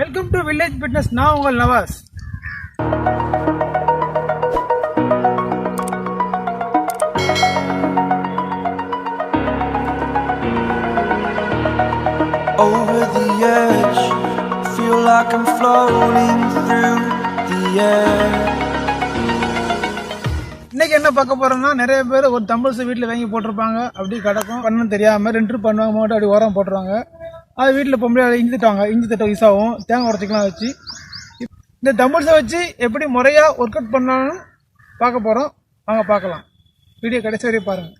Welcome to village fitness நான் உங்கள் Nawaz over the edge. Feel like I'm floating through the air. இன்னைக்கு என்ன பார்க்க போறோம்னா நிறைய பேர் ஒரு தம்பிள்ஸ் வீட்டில் வாங்கி போட்டிருப்பாங்க அப்படி கிடக்கும் பண்ணணும் தெரியாம ரெண்டு பண்ணுவாங்க மட்டும் அப்படி உரம் போட்டுருவாங்க அது வீட்டில் பொம்பளை இஞ்சி தட்டுவாங்க இஞ்சி தட்ட யூஸ் ஆகும் தேங்காய் உடச்சிக்கலாம் வச்சு. இந்த தம்பிள்ஸை வச்சு எப்படி முறையாக ஒர்க் அவுட் பண்ணாலும் பார்க்க போகிறோம் வாங்க பார்க்கலாம். வீடியோ கடைசி வரையும் பாருங்கள்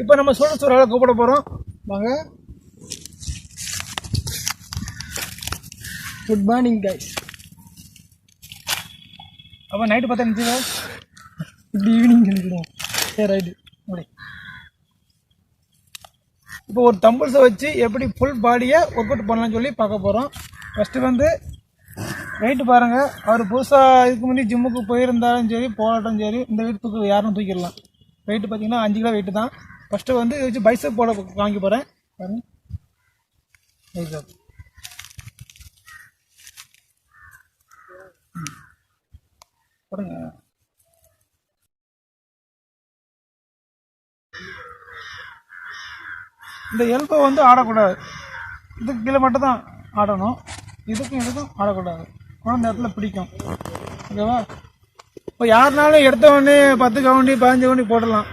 இப்போ நம்ம சூட சூறால கூப்பிட போகிறோம் வாங்க. குட் மார்னிங் கைஸ் அப்போ நைட்டு பார்த்தா நினச்சிங்க இப்படி ஈவினிங் நினைக்கிறோம் சரி ரைட்டு அப்படி இப்போ ஒரு தம்பிள்ஸை வச்சு எப்படி ஃபுல் பாடியை ஒர்க் அவுட் பண்ணலாம்னு சொல்லி பார்க்க போகிறோம் ஃபஸ்ட்டு வந்து வெயிட்டு பாருங்கள் அவர் புதுசாக இதுக்கு முன்னாடி ஜிம்முக்கு போயிருந்தாலும் சரி போராட்டம் சரி இந்த வெயிட் தூக்கு யாரும் தூக்கிடலாம். வெயிட்டு பார்த்தீங்கன்னா அஞ்சு கிலோ வெயிட்டு தான். ஃபஸ்ட்டு வந்து இதை வச்சு பைசப் போட வாங்கி போகிறேன் பாருங்க. பைசப் போடுங்க இந்த எல்போ வந்து ஆடக்கூடாது. இதுக்கு கீழே மட்டும் தான் ஆடணும். இதுக்கும் இதுக்கும் ஆடக்கூடாது. குழந்த இடத்துல பிடிக்கும். ஓகேவா? இப்போ யாருனாலும் எடுத்த உடனே பத்து கவுண்டி பதினஞ்சு கவுண்டி போடலாம்.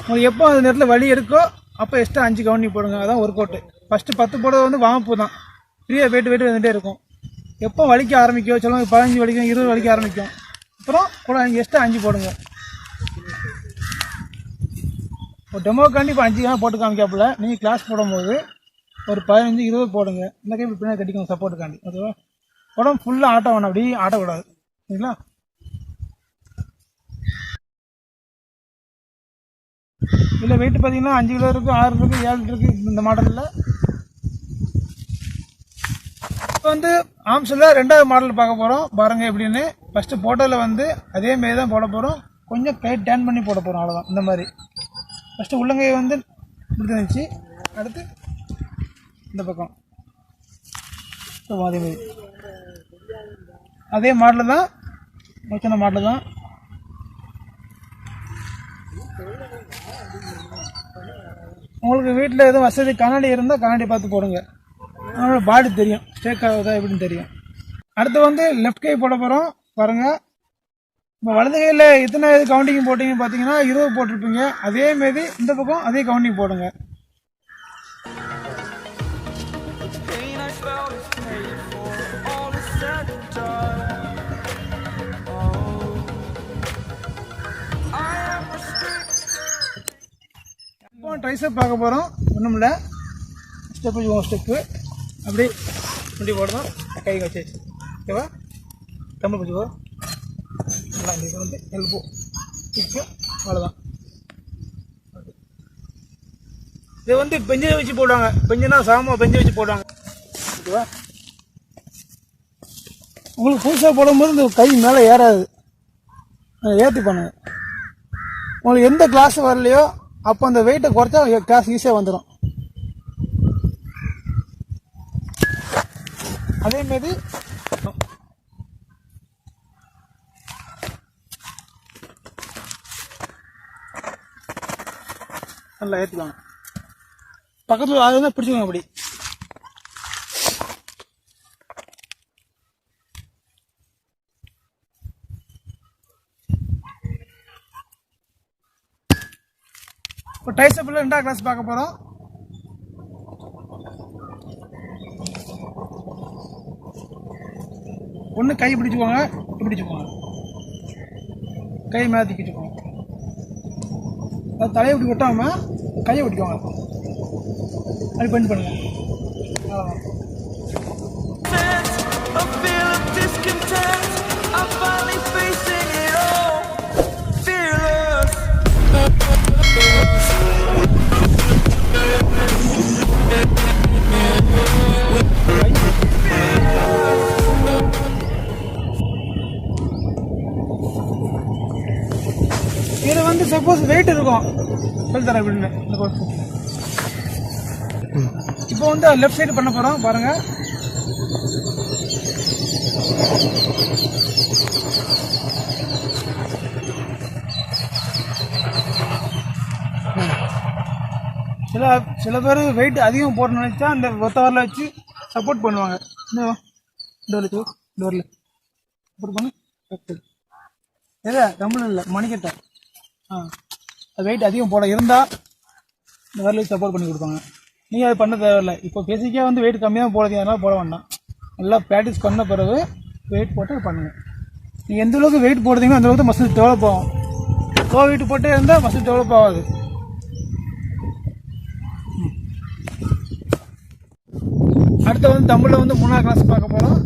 உங்களுக்கு எப்போ அந்த நேரத்தில் வலி இருக்கோ அப்போ எக்ஸ்ட்ரா அஞ்சு கவுண்டி போடுங்க. அதான் ஒர்க் அவுட்டு ஃபஸ்ட்டு பத்து போடுறது வந்து வாமப்பு தான். ஃப்ரீயாக போயிட்டு போயிட்டு வந்துட்டே இருக்கும். எப்போ வலிக்க ஆரம்பிக்கும் சொல்லுவாங்க பதினஞ்சு வலிக்கும் இருபது வலிக்க ஆரம்பிக்கும். அப்புறம் கூட அஞ்சு எக்ஸ்ட்ரா அஞ்சு போடுங்க. ஒரு டெமோக்காண்டி இப்போ அஞ்சு கிலோ போட்டு காமிக்காப்புல. நீங்கள் கிளாஸ் போடும்போது ஒரு பதினஞ்சு இருபது போடுங்க. இந்த கை இப்படி பின்னாடி கட்டிக்கோங்க சப்போர்ட்டுக்காண்டி ஓகேவா? உடம்பு ஃபுல்லாக ஆட்ட வேணும் அப்படி ஆட்டக்கூடாது. சரிங்களா? இல்லை வெயிட் பார்த்தீங்கன்னா அஞ்சு கிலோ இருக்குது ஆறு இருக்குது ஏழு இருக்குது இந்த மாடலில் இப்போ வந்து ஆம்ஸில் ரெண்டாவது மாடல் பார்க்க போகிறோம் பாருங்கள் எப்படின்னு. ஃபஸ்ட்டு போட்டோவில் வந்து அதேமாரி தான் போட போகிறோம் கொஞ்சம் கை டேன் பண்ணி போட போகிறோம் அவ்வளோதான் இந்த மாதிரி. ஃபஸ்ட்டு உள்ளங்கை வந்து இப்படி இருந்துச்சு அடுத்து இந்த பக்கம். ஸோ அதே மாதிரி. அதே மாடலு தான். வச்சின மாடல் தான். உங்களுக்கு வீட்டில் எதுவும் வசதி கண்ணாடி இருந்தால் கண்ணாடி பார்த்து போடுங்க. அதனால் பாடி தெரியும். ஸ்டேக் ஆகுதா எப்படின்னு தெரியும். அடுத்து வந்து லெஃப்ட் கை போட போகிறோம் பாருங்கள் இப்போ வலது கையில் எத்தனை இது கவுண்டிங் போட்டிங்க பார்த்தீங்கன்னா இருபது போட்டிருப்பீங்க. அதே மாரி இந்த பக்கம் அதே கவுண்டிங் போடுங்க. Pain இப்போ பார்க்க போகிறோம் ஒன்றும் இல்லை. ஸ்டெப்பு ஸ்டெப்பு அப்படி இப்படி போடணும். கை வச்சு. ஓகேவா தமிழ் கொஞ்சம் நல்லா இந்த இது வந்து எல்போ கிக்கு அவ்வளோதான் இது வந்து பெஞ்சை வச்சு போடுவாங்க. பெஞ்சுனா சாமா பெஞ்சை வச்சு போடுவாங்க. ஓகேவா? உங்களுக்கு புதுசாக போடும்போது இந்த கை மேலே ஏறாது. அதை ஏற்றி பண்ணுங்க. உங்களுக்கு எந்த கிளாஸ் வரலையோ அப்போ அந்த வெயிட்டை குறைச்சா கிளாஸ் ஈஸியாக வந்துடும் அதேமாரி நல்லா ஏற்றிக்கோங்க பக்கத்தில் அது வந்து பிடிச்சிக்கோங்க அப்படி. இப்போ டைசப்பில் ரெண்டாம் கிளாஸ் பார்க்க போகிறோம் ஒன்று கை பிடிச்சிக்கோங்க பிடிச்சிக்கோங்க. கை மேலே தூக்கி அது தலையை இப்படி ஒட்டாமல் கையை பிடிக்கோங்க அப்படி பெண்ட் பண்ணுங்க I finally face. Suppose weight இருக்கும். சொல்லி தரேன் அப்படின்னு இந்த course. இப்போ வந்து லெஃப்ட் சைடு பண்ண போறோம். பாருங்க. சில சில பேர் வெயிட் அதிகம் போடணும்னு நினைச்சா அந்த ஒத்தவரில் வச்சு சப்போர்ட் பண்ணுவாங்க. இந்த டோர் டோரில் சப்போர்ட் பண்ணு. எதா தமிழ் இல்லை மணிக்கட்டை. வெயிட் அதிகம் போட இருந்தால் இந்த வரல சப்போர்ட் பண்ணி கொடுப்பாங்க. நீங்கள் அது பண்ண தேவையில்லை. இப்போ பேசிக்காக வந்து வெயிட் கம்மியாக போடுறது அதனால போட வேண்டாம். நல்லா ப்ராக்டிஸ் பண்ண பிறகு வெயிட் போட்டு பண்ணுங்கள் பண்ணுங்க. நீங்கள் எந்த அளவுக்கு வெயிட் போடுறீங்களோ அந்த அளவுக்கு மசில் டெவலப் ஆகும். லோ வெயிட் போட்டே இருந்தால் மசில் டெவலப் ஆகாது. அடுத்து வந்து தமிழில் வந்து மூணாவது கிளாஸ் பார்க்க போகிறோம்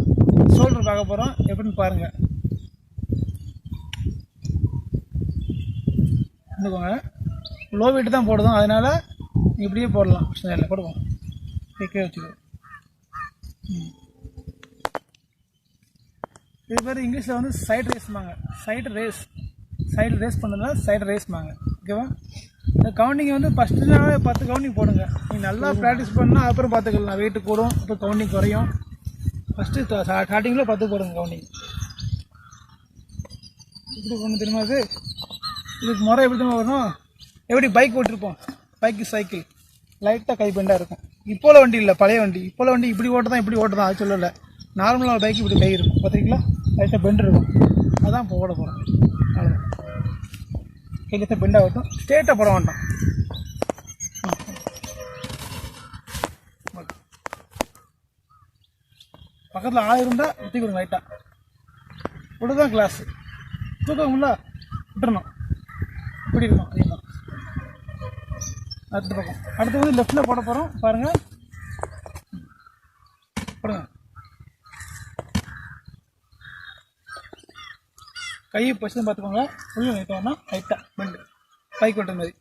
ஷோல்டர் பார்க்க போகிறோம் எப்படின்னு பாருங்கள் இருந்துக்கோங்க. லோ வெயிட் தான் போடுதோம் அதனால் இப்படியே போடலாம். பிரச்சனை இல்லை. போடுவோம். கேட்கவே வச்சுக்கோ. ம். இது பேர் இங்கிலீஷில் வந்து சைடு ரேஸ்மாங்க சைடு ரேஸ் சைடு ரேஸ் பண்ணதுனால சைடு ரேஸ்மாங்க ஓகேவா இந்த கவுண்டிங் வந்து ஃபஸ்ட்டு நாளே பத்து கவுண்டிங் போடுங்க. நீங்கள் நல்லா ப்ராக்டிஸ் பண்ணால் அப்புறம் பார்த்துக்கலாம் வெயிட்டு கூடும். அப்புறம் கவுண்டிங் குறையும். ஃபஸ்ட்டு ஸ்டார்டிங்கில் பத்து போடுங்க கவுண்டிங் இப்படி ஒன்று தெரியுமா அது இதுக்கு முறை எப்படி தான் வரணும் எப்படி பைக் ஓட்டிருப்போம். பைக்கு சைக்கிள் லைட்டாக கைப்பெண்டாக இருக்கும். இப்போல வண்டி இல்லை பழைய வண்டி. இப்போல வண்டி இப்படி ஓட்டுதான் இப்படி ஓட்டுதான் அது சொல்லலை. நார்மலாக பைக் இப்படி கை இருக்கும். பார்த்துருக்கீங்களா லைட்டாக பெண்ட் இருக்கும். அதான் இப்போ ஓட போகிறோம் அவ்வளோதான் கைக்கு பெண்ட் ஆகட்டும் ஸ்டேட்டாக போட வேண்டாம். பக்கத்தில் ஆள் இருந்தால் ஊற்றி கொடுங்க லைட்டாக இப்படிதான் தூக்கம் இல்லை விட்டுறணும். இப்படி இருக்கும் அதிகமாக அடுத்த பக்கம். அடுத்து வந்து லெஃப்டில் போட போகிறோம் பாருங்கள் போடுங்க. கையை பொசிஷன் பார்த்துக்கோங்க. உள்ள நிறுத்தோம்னா லைட்டாக பெண்டு பைக் விட்டுற மாதிரி.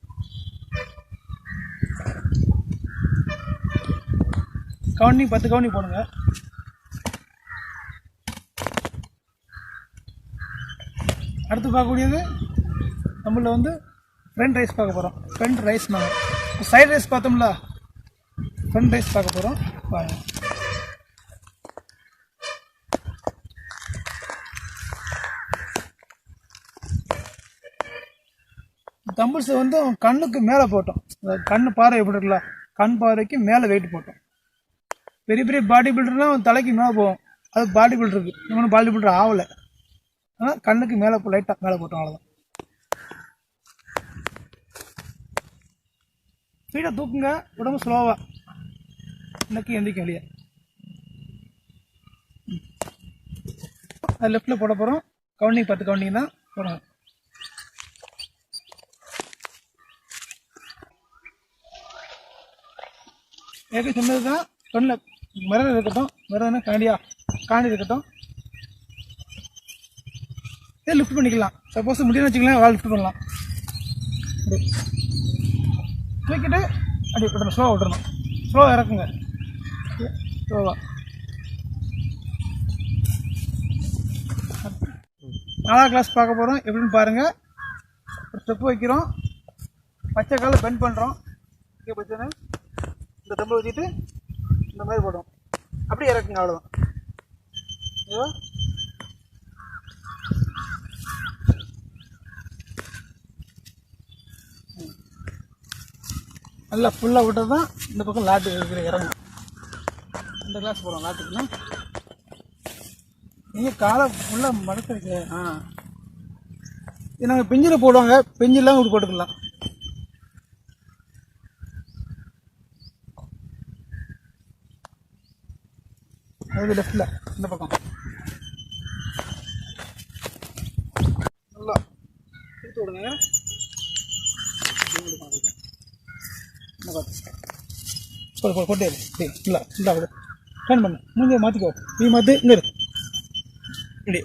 கவனி பத்து கவுண்டிங் போடுங்க. அடுத்து பார்க்கக்கூடியது நம்மள வந்து ஃப்ரெண்ட் ரைஸ் பார்க்க போகிறோம் ஃப்ரெண்ட் ரைஸ் நாங்கள் சைடு ரைஸ் பார்த்தோம்ல? ஃப்ரெண்ட் ரைஸ் பார்க்க போகிறோம் வாங்க. தம்பிள்ஸை வந்து அவன் கண்ணுக்கு மேலே போட்டோம். கண் பாறை எப்படி இருக்குல்ல? கண் பாறைக்கு மேலே வெயிட் போட்டோம். பெரிய பெரிய பாடி பில்டர்லாம் அவன் தலைக்கு மேலே போகும் அது பாடி பில்டருக்கு இவனும் பாடி பில்டர் ஆகலை. ஆனால் கண்ணுக்கு மேலே லைட்டாக மேலே போட்டோம் அவ்வளோதான் ஸ்பீடாக தூக்குங்க. உடம்பு ஸ்லோவாக இன்னைக்கு எந்திரிக்க வெளியே அது லெஃப்டில் போட போகிறோம் கவுண்டிங் பத்து கவுண்டிங் தான் போடணும். ஏற்கனவே சொன்னது தான். தொண்ணில் மிரர் இருக்கட்டும். மிரர்னா காண்டியா காண்டி இருக்கட்டும். இதே லிஃப்ட் பண்ணிக்கலாம். சப்போஸ் முடியும்னு வச்சுக்கலாம் வால் லிஃப்ட் பண்ணலாம். அப்படி தூக்கிட்டு அப்படி விடணும் ஸ்லோவாக விடணும் ஸ்லோவாக இறக்குங்க. ஸ்லோவாக நாலாவது கிளாஸ் பார்க்க போகிறோம் எப்படின்னு பாருங்கள் ஒரு ஸ்டெப் வைக்கிறோம். பச்சை காலை பெண்ட் பண்ணுறோம் இங்கே பச்சனை இந்த தம்பை வச்சுட்டு இந்த மாதிரி போடுவோம் அப்படியே இறக்குங்க அவ்வளோதான் நல்லா ஃபுல்லாக விட்டால் தான் இந்த பக்கம் லாட்டு இருக்கிற இறங்கும். இந்த கிளாஸ் போகிறோம் லாட்டுக்குன்னா நீங்கள் காலை ஃபுல்லாக மடக்கிறீங்க ஆ. நாங்கள் பெஞ்சில் போடுவாங்க பெஞ்சிலாம் இப்படி போட்டுக்கலாம். அது லெஃப்டில் இந்த பக்கம். நல்லா. எடுத்து விடுங்க இந்த பார்த்து போடு போடு கொட்டே இல்லை இல்லை விடு ஃபேன் பண்ணு. மூஞ்சியை மாற்றிக்கோ நீ மாற்றி இங்கே இரு. இப்படி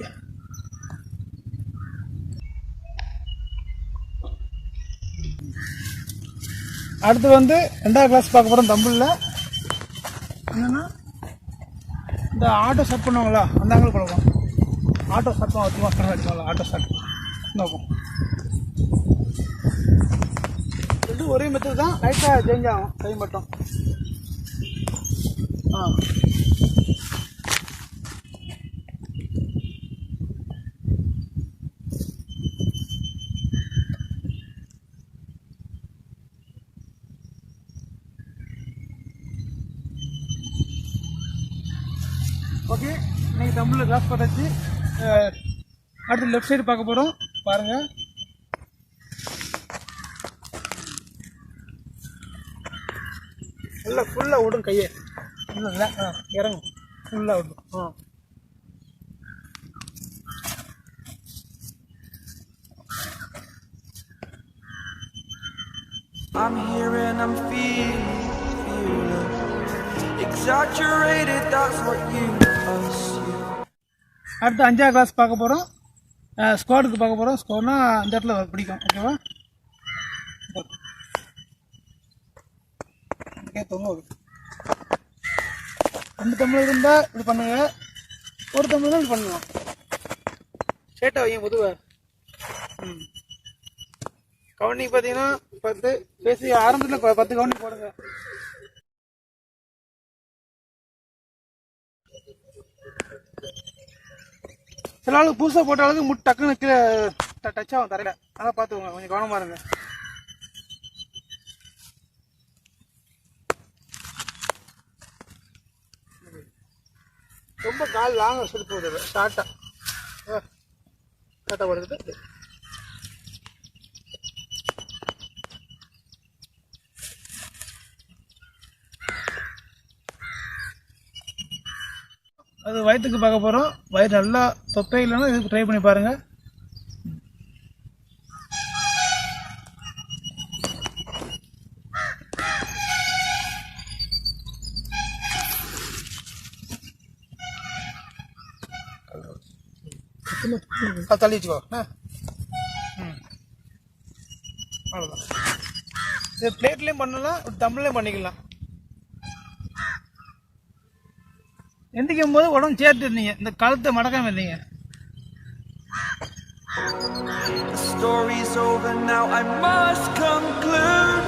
அடுத்து வந்து ரெண்டாவது கிளாஸ் பார்க்க போகிறோம் தமிழில். என்னென்னா இந்த ஆட்டோ ஸ்டார்ட் பண்ணுவாங்களா அந்த ஆங்கிள் கொடுப்போம் ஆட்டோ ஸ்டார்ட் பண்ணுவோம் ஸ்டார்ட் வச்சுக்கோங்களா ஆட்டோ ஸ்டார்ட் நோக்கும் ரெண்டும் ஒரே மெத்தட் தான். லைட்டாக சேஞ்ச் ஆகும். கை மட்டும். ஓகே இன்னைக்கு தமிழில் கிளாஸ் போட்டாச்சு அடுத்து லெஃப்ட் சைடு பார்க்க போகிறோம் பாருங்கள் நல்லா ஃபுல்லாக விடும் கையை. இல்லை ஆ இறங்கும். ஃபுல்லாக விடும் ஆ. I'm here and I'm feeling, feeling exaggerated. That's what you assume. அடுத்து அஞ்சாவது கிளாஸ் பார்க்க போகிறோம் ஸ்குவாடுக்கு பார்க்க போகிறோம் ஸ்குவாட்னா இந்த இடத்துல பிடிக்கும் ஓகேவா ஓகே தொண்ணூறு ரெண்டு தமிழ் இருந்தால் இப்படி பண்ணுங்க. ஒரு தமிழ் தான் இப்படி பண்ணலாம் ஸ்ட்ரெயிட்டாக வைங்க முதுவை. ம். கவுண்டிங் பார்த்தீங்கன்னா பத்து பேசி ஆரம்பத்தில் பத்து கவுண்டிங் போடுங்க. சில ஆளுக்கு புதுசாக போட்ட அளவுக்கு முட்டு டக்குன்னு கீழே டச் ஆகும் தரையில. அதான் பார்த்துக்கோங்க கொஞ்சம் கவனமாக இருங்க. ரொம்ப கால் லாங்காக சுருப்பு விடுறது ஷார்ட்டாக ஷார்ட்டாக போடுறது அது வயிற்றுக்கு பார்க்க போகிறோம் வயிறு நல்லா தொப்பை இல்லைன்னா இதுக்கு ட்ரை பண்ணி பாருங்கள் அது தள்ளி வச்சுக்கோ ம். அவ்வளோதான் இது பிளேட்லேயும் பண்ணலாம் தம்லேயும் பண்ணிக்கலாம். எந்திக்கும் போது உடம்பு சேர்த்து இருந்தீங்க இந்த கழுத்தை மடக்காம இருந்தீங்க. The story's over now. I must conclude.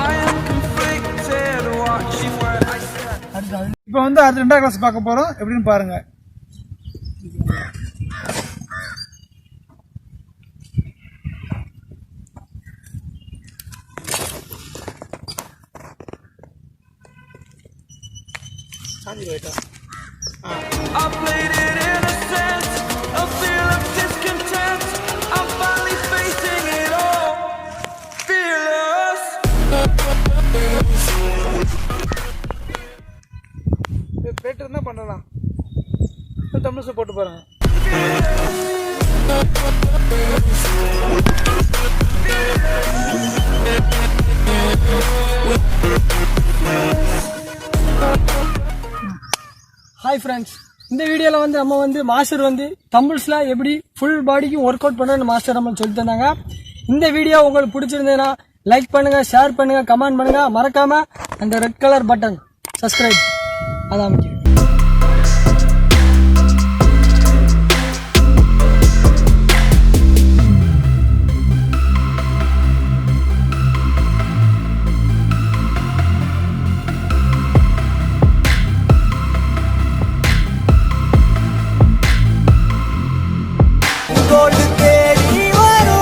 I am conflicted, watching where I stand. இப்போ வந்து அடுத்த ரெண்டாம் கிளாஸ் பார்க்க போகிறோம் எப்படின்னு பாருங்க சாஞ்சி போயிட்டா I played it innocent, a feel of discontent. I'm finally facing it all, fearless. Blade இருந்தால் பண்ணலாம் தமிழ் போட்டு பாருங்க ஹாய் ஃப்ரெண்ட்ஸ் இந்த வீடியோவில் வந்து நம்ம வந்து மாஸ்டர் வந்து தம்பிள்ஸில் எப்படி ஃபுல் பாடிக்கும் ஒர்க் அவுட் பண்ணுறன்னு மாஸ்டர் நம்ம சொல்லி தந்தாங்க. இந்த வீடியோ உங்களுக்கு பிடிச்சிருந்ததுன்னா லைக் பண்ணுங்கள் ஷேர் பண்ணுங்கள் கமெண்ட் பண்ணுங்கள் மறக்காமல் அந்த ரெட் கலர் பட்டன் சப்ஸ்கிரைப் அதான் முக்கியம்.